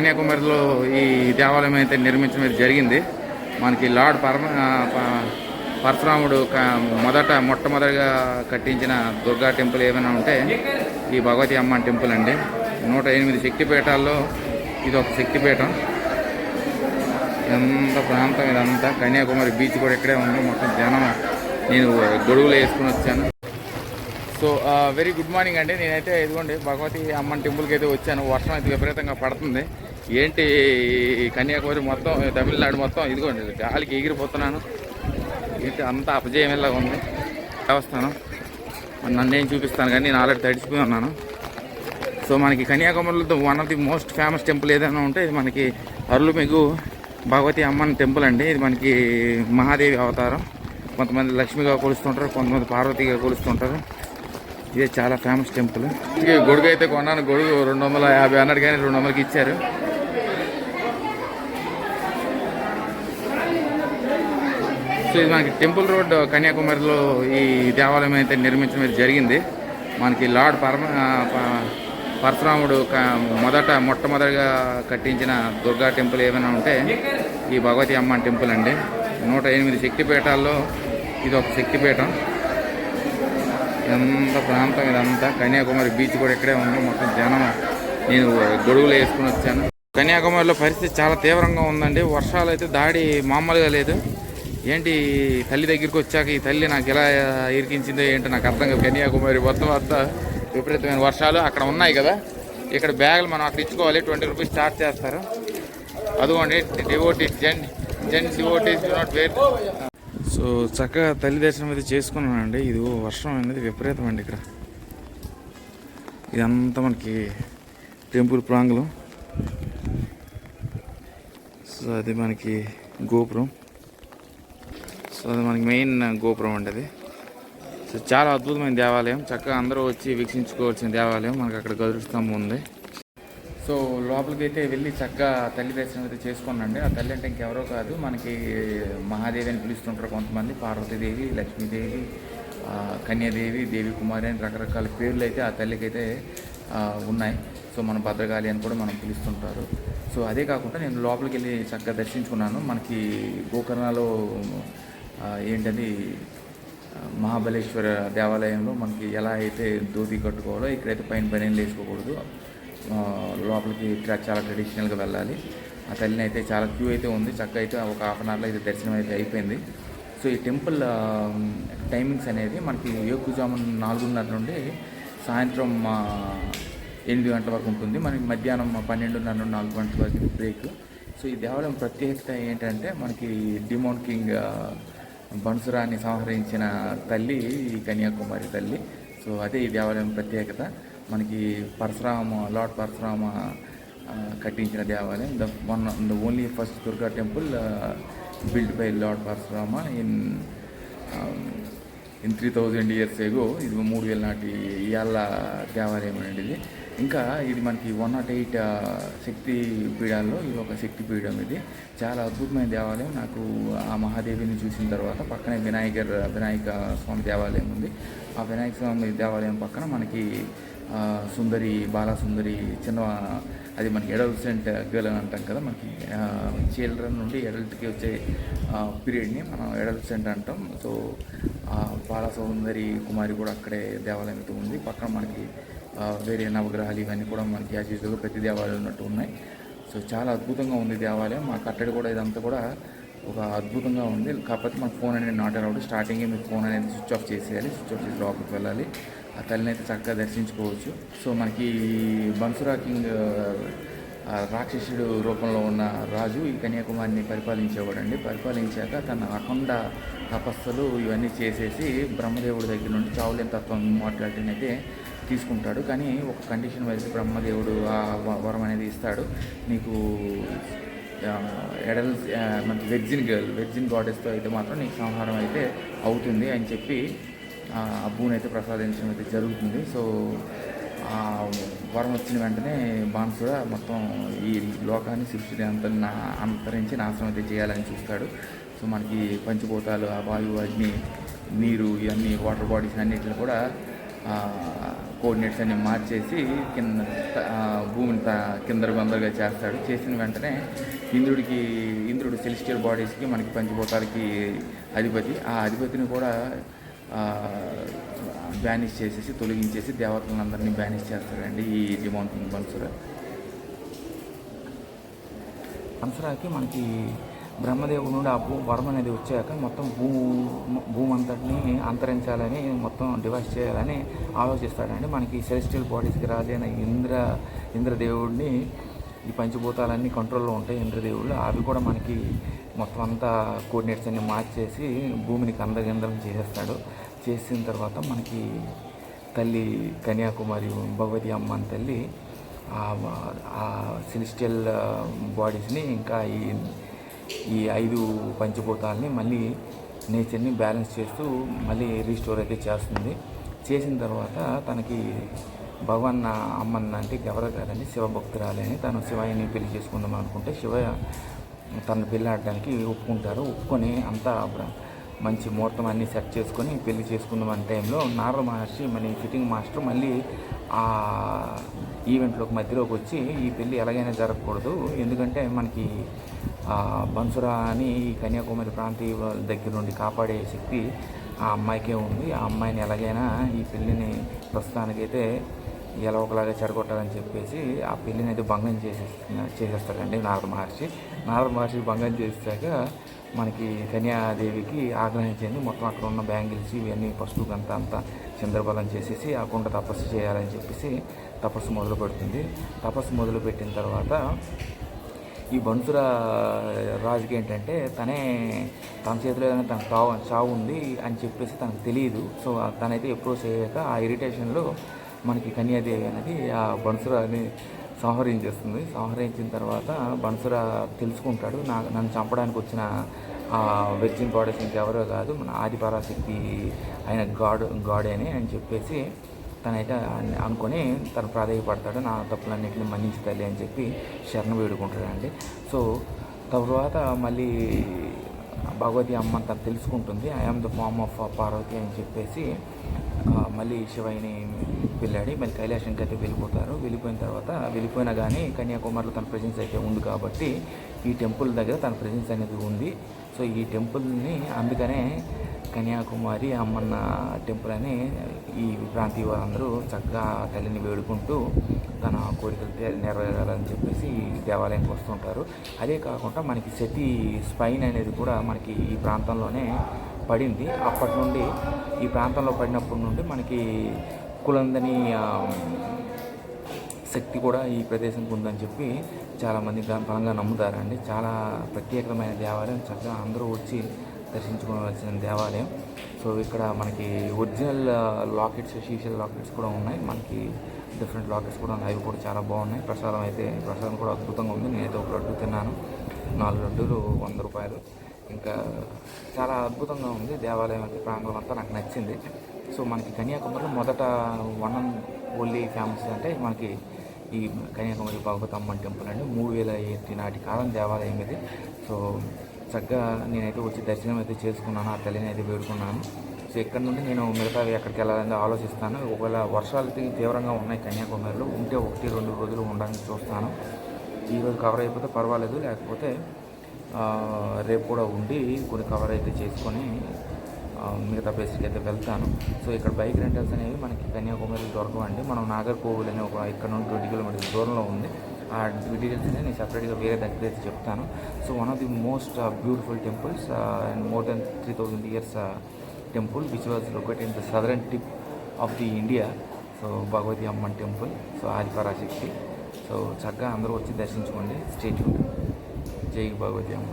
కన్యాకుమారిలో ఈ దేవాలయం అయితే నిర్మించడం అయితే జరిగింది. మనకి లార్డ్ పరమ పరశురాముడు మొదట మొట్టమొదటిగా కట్టించిన దుర్గా టెంపుల్ ఏమైనా ఉంటే ఈ భగవతి అమ్మ టెంపుల్ అండి. నూట ఎనిమిది శక్తిపీఠాల్లో ఇది ఒక శక్తిపీఠం. ఎంత ప్రాంతం ఇదంతా. కన్యాకుమారి బీచ్ కూడా ఇక్కడే ఉంది. మొత్తం జనం నేను గొడుగులు వేసుకుని వచ్చాను. సో వెరీ గుడ్ మార్నింగ్ అండి. నేనైతే ఇదిగోండి భగవతి అమ్మన్ టెంపుల్కి అయితే వచ్చాను. వర్షం అయితే విపరీతంగా పడుతుంది. ఏంటి కన్యాకుమారి మొత్తం తమిళనాడు మొత్తం? ఇదిగోండి గాలికి ఎగిరిపోతున్నాను. ఏంటి అంతా అపజయమేలా ఉంది? వ్యవస్థను మరి నన్ను నేను చూపిస్తాను కానీ నేను ఆల్రెడీ తడిచిపోయి ఉన్నాను. సో మనకి కన్యాకుమారిలో one of the most famous temple ఏదైనా ఉంటే ఇది మనకి అరులుమెగు భగవతి అమ్మన్ టెంపుల్ అండి. ఇది మనకి మహాదేవి అవతారం. కొంతమంది లక్ష్మిగా కొలుస్తుంటారు కొంతమంది పార్వతిగా కొలుస్తుంటారు. ఇదే చాలా ఫేమస్ టెంపుల్ ఇక గొడుగు అయితే కొన్నాను. గొడుగు రెండు వందల యాభై అన్నాడు కానీ రెండు వందలకి ఇచ్చారు. సో ఇది మనకి టెంపుల్ రోడ్ కన్యాకుమారిలో ఈ దేవాలయం అయితే నిర్మించడం అయితే జరిగింది. మనకి లార్డ్ పరమ పరశురాముడు మొదట మొట్టమొదటిగా కట్టించిన దుర్గా టెంపుల్ ఏమైనా ఉంటే ఈ భగవతి అమ్మ టెంపుల్ అండి. నూట ఎనిమిది శక్తిపీఠాల్లో ఇది ఒక శక్తిపీఠం. ఎంత ప్రాంతం ఇదంతా. కన్యాకుమారి బీచ్ కూడా ఇక్కడే ఉంది. మొత్తం జనం నేను గొడుగులు వేసుకుని వచ్చాను. కన్యాకుమారిలో పరిస్థితి చాలా తీవ్రంగా ఉందండి. వర్షాలు అయితే దాడి మామూలుగా లేదు. ఏంటి తల్లి దగ్గరికి వచ్చాక ఈ తల్లి నాకు ఎలా ఇరికించిందో ఏంటో నాకు అర్థం కాదు. కన్యాకుమారి మొత్తం అంతా విపరీతమైన వర్షాలు అక్కడ ఉన్నాయి కదా. ఇక్కడ బ్యాగులు మనం అక్కడ ఇచ్చుకోవాలి. ట్వంటీ రూపీస్ చార్జ్ చేస్తారు. అదిగోండి devotees gents gents devotees not wear. So చక్కగా తల్లి దర్శనం అయితే చేసుకున్నానండి. ఇది వర్షం అనేది విపరీతం అండి ఇక్కడ. ఇదంతా మనకి టెంపుల్ ప్రాంగలం సో అది మనకి గోపురం. సో అది మనకి మెయిన్ గోపురం అండి అది సో చాలా అద్భుతమైన దేవాలయం. చక్కగా అందరూ వచ్చి వీక్షించుకోవాల్సిన దేవాలయం మనకి అక్కడ గదురు స్తంభం ఉంది. సో లోపలికి అయితే వెళ్ళి చక్కగా తల్లి దర్శనం అయితే చేసుకున్నాండి ఆ తల్లి అంటే ఇంకెవరో కాదు. మనకి మహాదేవి అని పిలుస్తుంటారు కొంతమంది. పార్వతీదేవి లక్ష్మీదేవి కన్యాదేవి దేవి కుమారి అని రకరకాల పేర్లు అయితే ఆ తల్లికి అయితే ఉన్నాయి. సో మన భద్రకాళి అని కూడా మనం పిలుస్తుంటారు. సో అదే కాకుండా నేను లోపలికి వెళ్ళి చక్కగా దర్శించుకున్నాను. మనకి గోకర్ణలో ఏంటని ఏంటది? మహాబలేశ్వర దేవాలయంలో మనకి ఎలా అయితే ధోతి కట్టుకోవాలో ఇక్కడైతే పైన బనీలు వేసుకోకూడదు లోపలికి ఇక్కడ చాలా ట్రెడిషనల్గా వెళ్ళాలి. ఆ తల్లిని అయితే చాలా క్యూ అయితే ఉంది. చక్క అయితే ఒక హాఫ్ అన్ అవర్లో అయితే దర్శనం అయితే అయిపోయింది. సో ఈ టెంపుల్ టైమింగ్స్ అనేది మనకి ఏకుజామున్ నాలుగున్నర నుండి సాయంత్రం ఎనిమిది గంటల వరకు ఉంటుంది. మనకి మధ్యాహ్నం పన్నెండున్నర నుండి నాలుగు గంటల వరకు బ్రేక్. సో ఈ దేవాలయం ప్రత్యేకత ఏంటంటే మనకి డిమోన్ కింగ్ బన్సురాన్ని సంహరించిన తల్లి ఈ కన్యాకుమారి తల్లి. సో అదే ఈ దేవాలయం ప్రత్యేకత. మనకి పరశురామ లార్డ్ పరశురామ కట్టించిన దేవాలయం. The one the only first Durga temple build by lord Parashurama in in three thousand years ago. ఇది మూడు వేల నాటి ఇవాళ దేవాలయం అనేది. ఇంకా ఇది మనకి వన్ నాట్ ఎయిట్ శక్తి పీఠాల్లో ఇది ఒక శక్తి పీఠం ఇది. చాలా అద్భుతమైన దేవాలయం. నాకు ఆ మహాదేవిని చూసిన తర్వాత పక్కనే వినాయకర్ వినాయక స్వామి దేవాలయం ఉంది. ఆ వినాయక స్వామి దేవాలయం పక్కన మనకి సుందరి బాలసుందరి చిన్న అది మనకి అడల్సెంట్ గర్ల్ అని అంటాం కదా మనకి చిల్డ్రన్ నుండి అడల్ట్కి వచ్చే పీరియడ్ని మనం అడల్సెంట్ అంటాం. సో ఆ బాలసౌందరి కుమారి కూడా అక్కడే దేవాలయం అయితే ఉంది. పక్కన మనకి వేరే నవగ్రహాలు ఇవన్నీ కూడా మనకి యాజ్ యూజువల్గా ప్రతి దేవాలయం ఉన్నట్టు ఉన్నాయి. సో చాలా అద్భుతంగా ఉంది దేవాలయం. మా కట్టడి కూడా ఇదంతా కూడా ఒక అద్భుతంగా ఉంది. కాకపోతే మన ఫోన్ అనేది నాట్ అలౌడ్ స్టార్టింగే మీ ఫోన్ అనేది స్విచ్ ఆఫ్ చేసేయాలి స్విచ్ ఆఫ్ చేసి లోపలికి వెళ్ళాలి. ఆ తల్లిని అయితే చక్కగా దర్శించుకోవచ్చు. సో మనకి బన్సురా కింగ్ రాక్షసుడు రూపంలో ఉన్న రాజు ఈ కన్యాకుమారిని పరిపాలించేవాడండి. పరిపాలించాక తన అఖండ తపస్సులు ఇవన్నీ చేసేసి బ్రహ్మదేవుడి దగ్గర నుండి చావులేని తత్వం మాట్లాడిని తీసుకుంటాడు కానీ ఒక కండిషన్ వైజ్ బ్రహ్మదేవుడు ఆ వ- వరం అనేది ఇస్తాడు. నీకు ఎడల్ మనకి వెర్జిన్ గర్ల్ వెర్జిన్ గాడెస్తో అయితే మాత్రం నీకు సంహారం అయితే అవుతుంది అని చెప్పి ఆ అయితే ప్రసాదించడం అయితే జరుగుతుంది. సో ఆ వరం వచ్చిన వెంటనే బాన్సుడ మొత్తం ఈ లోకాన్ని సృష్టిని అంత అంతరించి నాశనం అయితే చేయాలని చూస్తాడు. సో మనకి పంచిపోతాలు ఆ వాయువు అగ్ని నీరు ఇవన్నీ వాటర్ బాడీస్ అన్నిటిని కూడా కోఆర్డినేట్స్ అన్ని మార్చేసి కింద భూమిని త- కిందరు గొందరగా చేస్తాడు. చేసిన వెంటనే ఇంద్రుడికి ఇంద్రుడు సెలిస్టియల్ బాడీస్కి మనకి పంచభూతాలకి అధిపతి. ఆ అధిపతిని కూడా బ్యానిష్ చేసేసి తొలగించేసి దేవతలందరినీ బ్యానిష్ చేస్తాడండి ఈ డిమౌంట్ బన్సుర బన్సురాకి మనకి బ్రహ్మదేవుడు నుండి ఆ భూ వరం అనేది వచ్చాక మొత్తం భూ భూమి అంతటిని అంతరించాలని మొత్తం డివైస్ చేయాలని ఆలోచిస్తాడండి. మనకి సెలెస్టియల్ బాడీస్కి రాజైన ఇంద్ర ఇంద్రదేవుడిని ఈ పంచభూతాలన్నీ కంట్రోల్లో ఉంటాయి ఇంద్రదేవుడు అవి కూడా మనకి మొత్తం అంతా కోఆర్డినేట్స్ అన్ని మార్చేసి భూమిని కందగిందరం చేసేస్తాడు. చేసిన తర్వాత మనకి తల్లి కన్యాకుమారి భగవతి అమ్మ అని తల్లి ఆ సెలిస్టియల్ బాడీస్ని ఇంకా ఈ ఈ ఐదు పంచభూతాలని మళ్ళీ నేచర్ని బ్యాలెన్స్ చేస్తూ మళ్ళీ రీస్టోర్ అయితే చేస్తుంది. చేసిన తర్వాత తనకి భగవన్న అమ్మన్న అంటే ఎవరు కాదండి శివభక్తురాలి అని తను శివయ్యని పెళ్ళి చేసుకుందాం అనుకుంటే శివయ్య తను పెళ్ళాడడానికి ఒప్పుకుంటారు. ఒప్పుకొని అంతా మంచి ముహూర్తం అన్నీ సెట్ చేసుకొని పెళ్ళి చేసుకుందాం అనే టైంలో నారద మహర్షి మన ఈ ఫిట్టింగ్ మాస్టర్ మళ్ళీ ఆ ఈవెంట్లోకి మధ్యలోకి వచ్చి ఈ పెళ్ళి ఎలాగైనా జరగకూడదు. ఎందుకంటే మనకి ఆ బన్సురా అని ఈ కన్యాకుమారి ప్రాంతీయ దగ్గర నుండి కాపాడే శక్తి ఆ అమ్మాయికే ఉంది. ఆ అమ్మాయిని ఎలాగైనా ఈ పెళ్ళిని ప్రస్తుతానికైతే ఎలా ఒకలాగా చెడగొట్టాలని చెప్పేసి ఆ పెళ్ళిని అయితే భంగం చేసేస్తున్నా చేసేస్తాడండి నారద మహర్షి. నారద మహర్షి భంగం చేసాక మనకి కన్యాదేవికి ఆగ్రహించింది మొత్తం అక్కడ ఉన్న బ్యాంగిల్స్ ఇవన్నీ పసుపు అంతా అంతా చంద్రబలం చేసేసి ఆ కుండ తపస్సు చేయాలని చెప్పేసి తపస్సు మొదలు పెడుతుంది తపస్సు మొదలు పెట్టిన తర్వాత ఈ బన్సుర రాజుకి ఏంటంటే తనే తన చేతిలో ఏదైనా తన చావు చావు ఉంది అని చెప్పేసి తనకు తెలియదు సో తనైతే అప్రోచ్ చేయక ఆ ఇరిటేషన్లో మనకి కన్యాదేవి అనేది ఆ బన్సురాని సంహరించేస్తుంది. సంహరించిన తర్వాత బన్సుర తెలుసుకుంటాడు. నా నన్ను చంపడానికి వచ్చిన ఆ వెర్జిన్ గాడెస్ ఇంకెవరో కాదు మన ఆదిపరాశక్తి ఆయన గాడ్ గాడేనే అని చెప్పేసి తనైతే అనుకొని తను ప్రాధాయపడతాడు. నా తప్పులన్నింటిని మన్నించి తల్లి అని చెప్పి శరణ వేడుకుంటాడండి. సో తర్వాత మళ్ళీ భగవతి అమ్మ తను తెలుసుకుంటుంది. I'm the form of Parvathi అని చెప్పేసి మళ్ళీ శివయ్యని వెళ్ళాడి. మళ్ళీ కైలాసంకి అయితే వెళ్ళిపోతారు. వెళ్ళిపోయిన తర్వాత వెళ్ళిపోయినా కానీ కన్యాకుమారిలో తన ప్రెజెన్స్ అయితే ఉంది కాబట్టి ఈ టెంపుల్ దగ్గర తన ప్రెజెన్స్ అనేది ఉంది. సో ఈ టెంపుల్ని అందుకనే కన్యాకుమారి అమ్మన్న టెంపుల్ అని ఈ ప్రాంతీయ వారందరూ చక్కగా తల్లిని వేడుకుంటూ తన కోరికలు నెరవేరాలని చెప్పేసి ఈ దేవాలయానికి వస్తుంటారు. అదే కాకుండా మనకి సతీ స్పైన్ అనేది కూడా మనకి ఈ ప్రాంతంలోనే పడింది. అప్పటి నుండి ఈ ప్రాంతంలో పడినప్పటి నుండి మనకి కులందని శక్తి కూడా ఈ ప్రదేశంకి ఉందని చెప్పి చాలామంది దాని పరంగా నమ్ముతారండి. చాలా ప్రత్యేకమైన దేవాలయం. చక్కగా అందరూ వచ్చి దర్శించుకోవాల్సిన దేవాలయం. సో ఇక్కడ మనకి ఒరిజినల్ లాకెట్స్ షీషల్ లాకెట్స్ కూడా ఉన్నాయి. మనకి డిఫరెంట్ లాకెట్స్ కూడా ఉన్నాయి. అవి కూడా చాలా బాగున్నాయి. ప్రసాదం అయితే ప్రసాదం కూడా అద్భుతంగా ఉంది. నేనైతే ఒక లడ్డు తిన్నాను. నాలుగు లడ్డూలు వంద రూపాయలు. ఇంకా చాలా అద్భుతంగా ఉంది. దేవాలయం అంటే ప్రాంగణం అంతా నాకు నచ్చింది. సో మనకి కన్యాకుమారిలో మొదట వన్ అండ్ ఓన్లీ ఫేమస్ అంటే మనకి ఈ కన్యాకుమారి భగవతమ్మ టెంపుల్ అండి. మూడు వేల ఎట్టి నాటి కాలం దేవాలయం ఇది. సో చక్కగా నేనైతే వచ్చి దర్శనం అయితే చేసుకున్నాను ఆ తల్లిని అయితే వేడుకున్నాను. సో ఇక్కడ నుండి నేను మిగతావి ఎక్కడికి వెళ్ళాలని ఆలోచిస్తాను. ఒకవేళ వర్షాలు తీవ్రంగా ఉన్నాయి కన్యాకుమారిలో ఉంటే ఒకటి రెండు రోజులు ఉండడానికి చూస్తాను. ఈరోజు కవర్ అయిపోతే పర్వాలేదు లేకపోతే రేపు కూడా ఉండి కొన్ని కవర్ అయితే చేసుకొని మిగతా ప్లేస్కి అయితే వెళ్తాను. సో ఇక్కడ బైక్ రెంటల్స్ అనేవి మనకి కన్యాకుమారి దొరకవండి. మనం నాగర్కోవిల్ అనే ఒక ఇక్కడ నుండి ట్వంటీ కిలోమీటర్స్ దూరంలో ఉంది. ఆ డీటెయిల్స్ నేను సపరేట్గా వేరే దగ్గర అయితే చెప్తాను. So one of the most beautiful temples and more than three thousand years temple which was locate in the southern tip of the India so Bhagavathi Amman temple so Adi Parashakti so చక్కగా అందరూ వచ్చి దర్శించుకోండి. State జై భగవతి అమ్మ